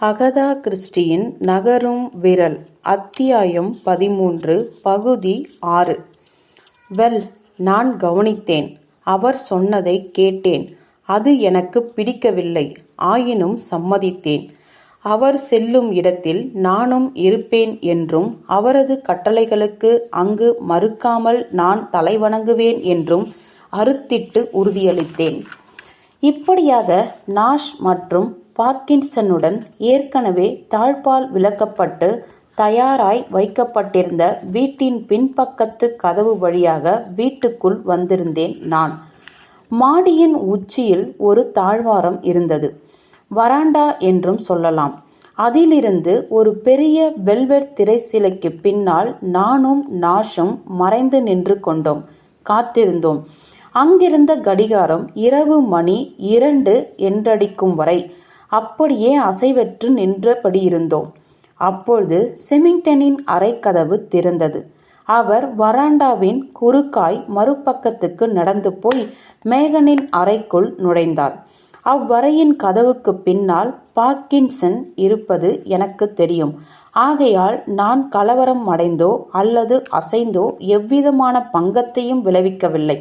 Agatha கிறிஸ்டியின் நகரும் விரல் அத்தியாயம் பதிமூன்று பகுதி ஆறு. வெல் நான் கவனித்தேன். அவர் சொன்னதை கேட்டேன். அது எனக்கு பிடிக்கவில்லை. ஆயினும் சம்மதித்தேன். அவர் செல்லும் இடத்தில் நானும் இருப்பேன் என்றும் அவரது கட்டளைகளுக்கு அங்கு மறுக்காமல் நான் தலைவணங்குவேன் என்றும் அறுத்திட்டு உறுதியளித்தேன். இப்படியாக நாஷ் மற்றும் பார்க்கின்சனுடன் ஏற்கனவே தாழ்பால் விலக்கப்பட்டு தயாராய் வைக்கப்பட்டிருந்த வீட்டின் பின்பக்கத்து கதவு வழியாக வீட்டுக்குள் வந்திருந்தேன் நான். மாடியின் உச்சியில் ஒரு தாழ்வாரம் இருந்தது. வராண்டா என்றும் சொல்லலாம். அதிலிருந்து ஒரு பெரிய வெல்வெட் திரைசிலைக்கு பின்னால் நானும் நாஷும் மறைந்து நின்று கொண்டோம். காத்திருந்தோம். அங்கிருந்த கடிகாரம் இரவு மணி இரண்டு என்றடிக்கும் வரை அப்படியே அசைவற்று நின்றபடியிருந்தோம். அப்பொழுது செமிங்டனின் அறைக்கதவு திறந்தது. அவர் வராண்டாவின் குறுக்காய் மறுபக்கத்துக்கு நடந்து போய் மேகனின் அறைக்குள் நுழைந்தார். அவ்வறையின் கதவுக்கு பின்னால் பார்க்கின்சன் இருப்பது எனக்கு தெரியும். ஆகையால் நான் கலவரம் அடைந்தோ அல்லது அசைந்தோ எவ்விதமான பங்கத்தையும் விளைவிக்கவில்லை.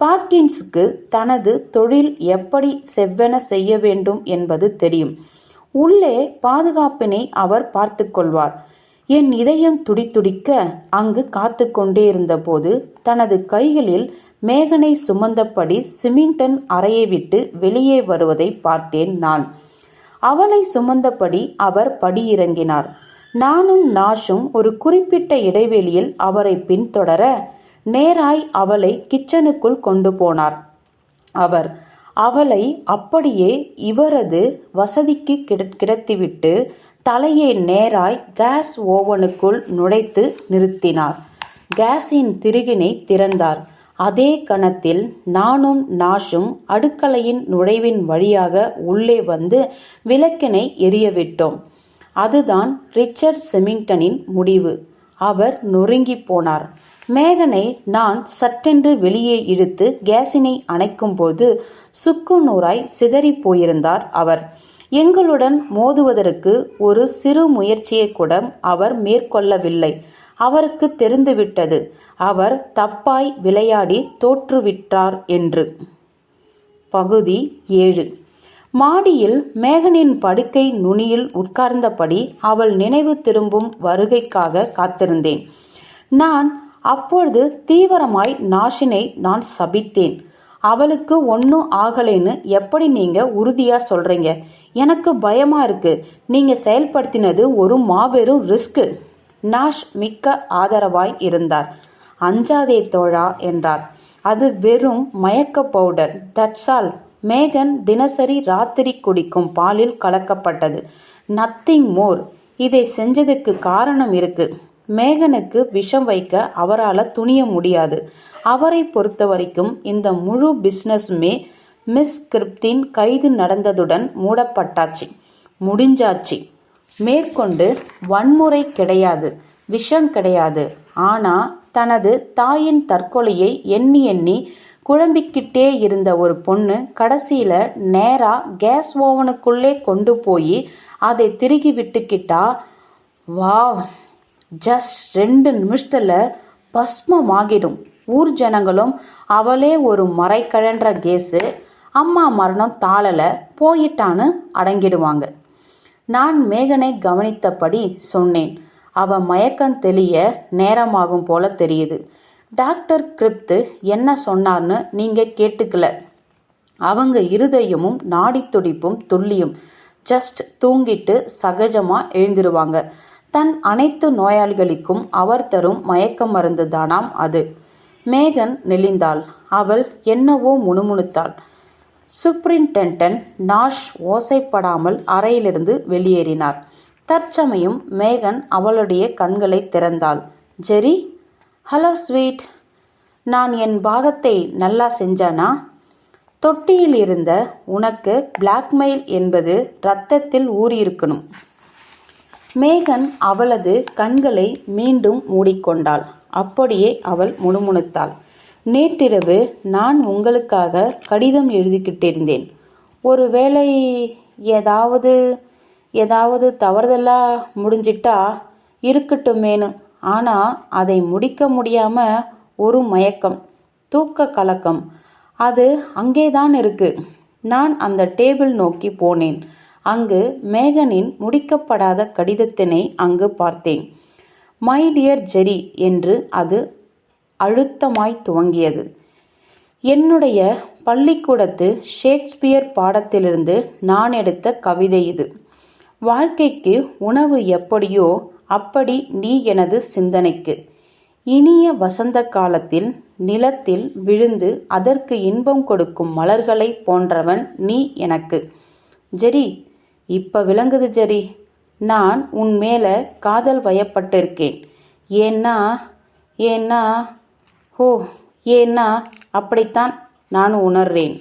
பார்க்கின்ஸுக்கு தனது தொழில் எப்படி செவ்வென செய்ய வேண்டும் என்பது தெரியும். உள்ளே பாதுகாப்பினை அவர் பார்த்து கொள்வார். என் இதயம் துடித்துடிக்க அங்கு காத்து கொண்டே இருந்தபோது தனது கைகளில் மேகனை சுமந்தபடி சிமிங்டன் அறையை விட்டு வெளியே வருவதை பார்த்தேன் நான். அவளை சுமந்தபடி அவர் படியிறங்கினார். நானும் நாஷும் ஒரு குறிப்பிட்ட இடைவெளியில் அவரை பின்தொடர நேராய் அவளை கிச்சனுக்குள் கொண்டு போனார். அவர் அவளை அப்படியே இவரது வசதிக்கு கிடத்திவிட்டு தலையை நேராய் கேஸ் ஓவனுக்குள் நுழைத்து நிறுத்தினார். கேஸின் திருகினை திறந்தார். அதே கணத்தில் நானும் நாஷும் அடுக்கலையின் நுழைவின் வழியாக உள்ளே வந்து விளக்கினை எரியவிட்டோம் அதுதான் ரிச்சர்ட் செமிங்டனின் முடிவு. அவர் நொறுங்கி போனார். மேகனை நான் சட்டென்று வெளியே இழுத்து கேஸினை அணைக்கும்போது சுக்கு நூறாய் சிதறி போயிருந்தார் அவர். எங்களுடன் மோதுவதற்கு ஒரு சிறு முயற்சியை கூட அவர் மேற்கொள்ளவில்லை. அவருக்கு தெரிந்துவிட்டது. அவர் தப்பாய் விளையாடி தோற்றுவிட்டார் என்று. பகுதி ஏழு. மாடியில் மேகனின் படுக்கை நுனியில் உட்கார்ந்தபடி அவள் நினைவு திரும்பும் வருகைக்காக காத்திருந்தேன். நான் அப்பொழுது தீவிரமாய் நாஷினை நான் சபித்தேன். அவளுக்கு ஒன்றும் ஆகலைன்னு எப்படி நீங்க உறுதியா சொல்றீங்க? எனக்கு பயமா இருக்கு. நீங்க செயல்படுத்தினது ஒரு மாபெரும் ரிஸ்க்கு. நாஷ் மிக்க ஆதரவாய் இருந்தார். அஞ்சாதே தோழா என்றார். அது வெறும் மயக்க பவுடர். தட்ஸால் மேகன் தினசரி ராத்திரி குடிக்கும் பாலில் கலக்கப்பட்டது. நத்திங் மோர் இதை செஞ்சதுக்கு காரணம் இருக்கு. மேகனுக்கு விஷம் வைக்க அவரால் துணிய முடியாது. அவரை பொறுத்த வரைக்கும் இந்த முழு பிஸ்னஸுமே மிஸ் கிரிப்தின் கைது நடந்ததுடன் மூடப்பட்டாச்சு. முடிஞ்சாச்சு. மேற்கொண்டு வன்முறை கிடையாது. விஷம் கிடையாது. ஆனால் தனது தாயின் தற்கொலையை எண்ணி எண்ணி குழம்பிக்கிட்டே இருந்த ஒரு பொண்ணு கடைசியில் நேராக கேஸ் ஓவனுக்குள்ளே கொண்டு போய் அதை திருகி விட்டுக்கிட்டா. வா ஜஸ்ட் ரெண்டு நிமிஷத்தில் பஸ்மமாகிடும். ஊர் ஜனங்களும் அவளே ஒரு மறைக்கழன்ற கேஸு. அம்மா மரணம் தாளலை போயிட்டான்னு அடங்கிடுவாங்க. நான் மேகனை கவனித்தபடி சொன்னேன். அவ மயக்கம் தெளிய நேரமாகும் போல தெரியுது. டாக்டர் கிரிப்து என்ன சொன்னார்னு நீங்கள் கேட்டுக்கல. அவங்க இருதயமும் நாடி துடிப்பும் துல்லியும் ஜஸ்ட் தூங்கிட்டு சகஜமாக எழுந்திருவாங்க. தன் அனைத்து நோயாளிகளுக்கும் அவர் தரும் மயக்க மருந்து தானாம் அது. மேகன் நெளிந்தாள். அவள் என்னவோ முணுமுணுத்தாள். சுப்ரின்டென்டன் நாஷ் ஓசைப்படாமல் அறையிலிருந்து வெளியேறினார். தற்சமயம் மேகன் அவளுடைய கண்களை திறந்தாள். ஜெரி ஹலோ ஸ்வீட் நான் என் பாகத்தை நல்லா செஞ்சானா? தொட்டியில் இருந்த உனக்கு பிளாக்மெயில் என்பது ரத்தத்தில் ஊறியிருக்கணும். மேகன் அவளது கண்களை மீண்டும் மூடிக்கொண்டாள். அப்படியே அவள் முணுமுணுத்தாள். நேற்றிரவு நான் உங்களுக்காக கடிதம் எழுதிக்கிட்டிருந்தேன். ஒருவேளை ஏதாவது ஏதாவது தவறுதலாக முடிஞ்சிட்டா இருக்கட்டுமேனு ஆனால் அதை முடிக்க முடியாம ஒரு மயக்கம் தூக்க கலக்கம். அது அங்கேதான் இருக்கு. நான் அந்த டேபிள் நோக்கி போனேன். அங்கு மேகனின் முடிக்கப்படாத கடிதத்தினை அங்கு பார்த்தேன். மை டியர் ஜெரி என்று அது அழுத்தமாய் துவங்கியது. என்னுடைய பள்ளிக்கூடத்து ஷேக்ஸ்பியர் பாடத்திலிருந்து நான் எடுத்த கவிதை இது. வாழ்க்கைக்கு உணவு எப்படியோ அப்படி நீ எனது சிந்தனைக்கு. இனிய வசந்த காலத்தில் நிலத்தில் விழுந்து அதற்கு இன்பம் கொடுக்கும் மலர்களை போன்றவன் நீ எனக்கு. ஜெரி இப்ப விளங்குது ஜெரி. நான் உன் மேல காதல் வயப்பட்டிருக்கேன். ஏன்னா ஏன்னா ஓ ஏன்னா அப்படித்தான் நான் உணர்றேன்.